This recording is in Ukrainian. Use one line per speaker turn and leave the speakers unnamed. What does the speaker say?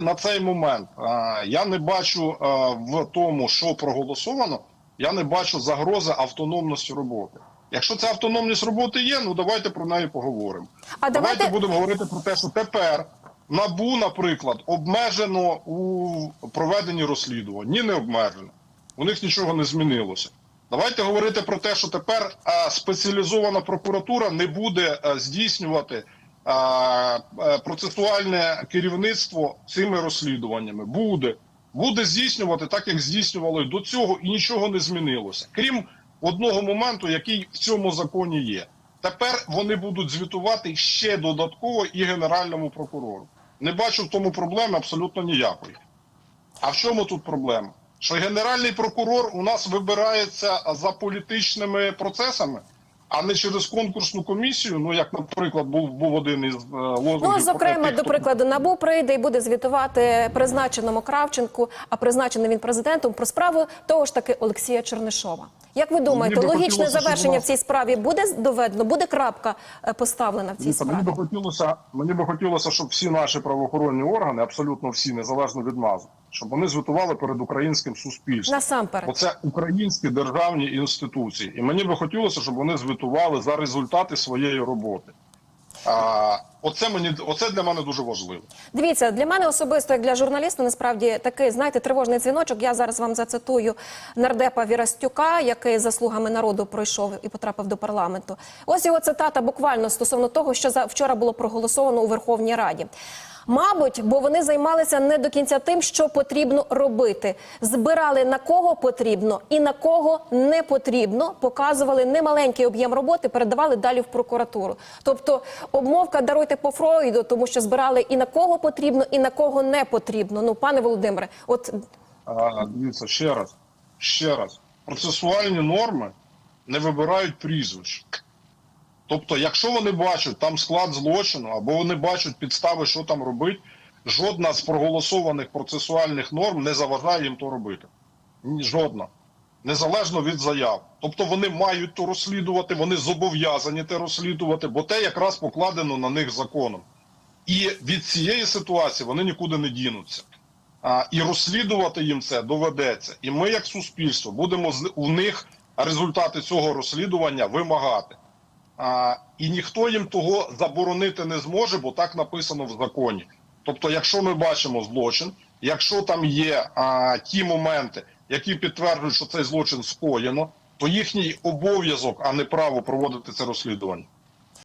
на цей момент я не бачу в тому, що проголосовано, я не бачу загрози автономності роботи. Якщо ця автономність роботи є, ну давайте про неї поговоримо.
А
Давайте
давайте
будемо говорити про те, що тепер набу, наприклад, обмежено у проведенні розслідувань. Ні, не обмежено. У них нічого не змінилося. Давайте говорити про те, що тепер спеціалізована прокуратура не буде здійснювати процесуальне керівництво цими розслідуваннями. Буде. Буде здійснювати так, як здійснювало до цього, і нічого не змінилося. Крім одного моменту, який в цьому законі є. Тепер вони будуть звітувати ще додатково і генеральному прокурору. Не бачу в тому проблеми абсолютно ніякої. А в чому тут проблема? Що генеральний прокурор у нас вибирається за політичними процесами, а не через конкурсну комісію. Ну як, наприклад, був був один із е, лозунгів.
ну зокрема,
тих,
до прикладу, набу прийде і буде звітувати призначеному Кравченку, а призначений він президентом про справу того ж таки Олексія Чернишова. Як ви думаєте, логічне завершення в цій справі буде доведено? Буде крапка е, поставлена в цій
Дивіться, Мені би хотілося, мені би хотілося, щоб всі наші правоохоронні органи, абсолютно всі, незалежно від назв, щоб вони звітували перед українським суспільством.
Насамперед.
Оце українські державні інституції, і мені би хотілося, щоб вони звітували за результати своєї роботи. А, оце мені оце для мене дуже важливо.
Дивіться, для мене особисто, як для журналіста, насправді такий, знаєте, тривожний дзвіночок. Я зараз вам зацитую нардепа Вірастюка, який заслугами народу пройшов і потрапив до парламенту. Ось його цитата буквально стосовно того, що за вчора було проголосовано у Верховній Раді. Мабуть, бо вони займалися не до кінця тим, що потрібно робити. Збирали на кого потрібно і на кого не потрібно, показували немаленький об'єм роботи, передавали далі в прокуратуру. Тобто обмовка даруйте по Фройду, тому що збирали і на кого потрібно, і на кого не потрібно. Ну, пане Володимире, от
дивіться ще раз, ще раз. Процесуальні норми не вибирають прізвищ. Тобто, якщо вони бачать там склад злочину, або вони бачать підстави, що там робить, жодна з проголосованих процесуальних норм не заважає їм то робити. Жодна. Незалежно від заяв. Тобто вони мають то розслідувати, вони зобов'язані те розслідувати, бо те якраз покладено на них законом. І від цієї ситуації вони нікуди не дінуться. А, і розслідувати їм це доведеться. І ми, як суспільство, будемо у них результати цього розслідування вимагати. А, і ніхто їм того заборонити не зможе, бо так написано в законі. Тобто, якщо ми бачимо злочин, якщо там є а, ті моменти, які підтверджують, що цей злочин скоєно, то їхній обов'язок, а не право проводити це розслідування.